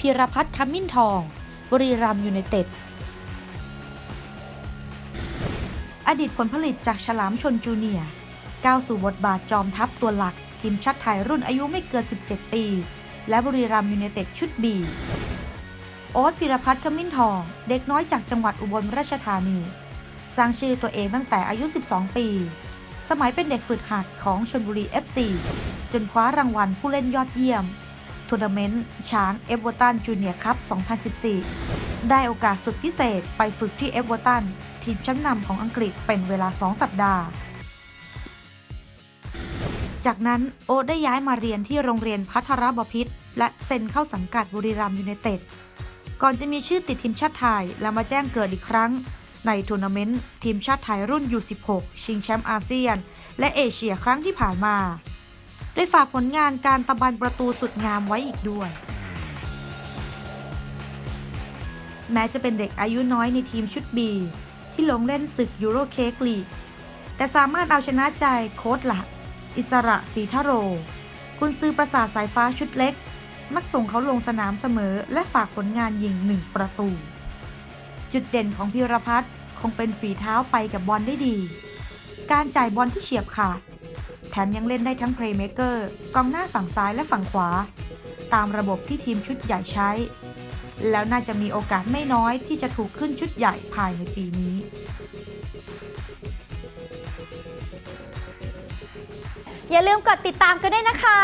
พีรพัฒน์คำมิ้นทอง บรีรัมยูไนเต็ด อดีตผลผลิตจากฉลามชนจูเนียร์ก้าวสู่บทบาทจอมทัพตัวหลัก ทีมชาติไทยรุ่นอายุไม่เกิน 17 ปี และบุรีรัมยูไนเต็ดชุดบีโอ๊ตพิรพัฒน์ขมิ้นทอง เด็กน้อยจากจังหวัดอุบลราชธานี สร้างชื่อตัวเองตั้งแต่อายุ 12 ปี สมัยเป็นเด็กฝึกหัดของชลบุรี FC จนคว้ารางวัลผู้เล่นยอดเยี่ยม ทัวร์นาเมนต์ช้างเอเวอร์ตันจูเนียร์คัพ 2014 ได้โอกาสสุดพิเศษไปฝึกที่เอเวอร์ตันทีมชั้นนำของอังกฤษเป็นเวลา 2 สัปดาห์ จากนั้นโอได้ย้ายมาเรียนที่โรงเรียนพัทรบพิษและเซ็นเข้าสังกัดบุรีรัมย์ยูไนเต็ด ก่อนจะมีชื่อติดทีมชาติไทย และมาแจ้งเกิดอีกครั้ง ในทัวร์นาเมนต์ทีมชาติไทยรุ่น U16 ชิงแชมป์อาเซียน และเอเชียครั้งที่ผ่านมา ได้ฝากผลงานการตะบันประตูสุดงามไว้อีกด้วย แม้จะเป็นเด็กอายุน้อยในทีมชุดบีที่ลงเล่นศึกยูโรเค้กลีก แต่สามารถเอาชนะใจโค้ชหลัก อิสระศรีทโร คุณซื้อประสาทสายฟ้าชุดเล็ก มักส่งเขาลงสนามเสมอ และฝากผลงานยิงหนึ่งประตู จุดเด่นของพีรพัฒน์คงเป็นฝีเท้าไปกับบอลได้ดี การจ่ายบอลที่เฉียบขาด แถมยังเล่นได้ทั้งเพลย์เม k เกอร์กองหน้าฝั่งซ้ายและฝั่งขวา ตามระบบที่ทีมชุดใหญ่ใช้ แล้วน่าจะมีโอกาสไม่น้อยที่จะถูกขึ้นชุดใหญ่ภายในปีนี้อย่าลืมกดติดตามกันด้วยนะคะ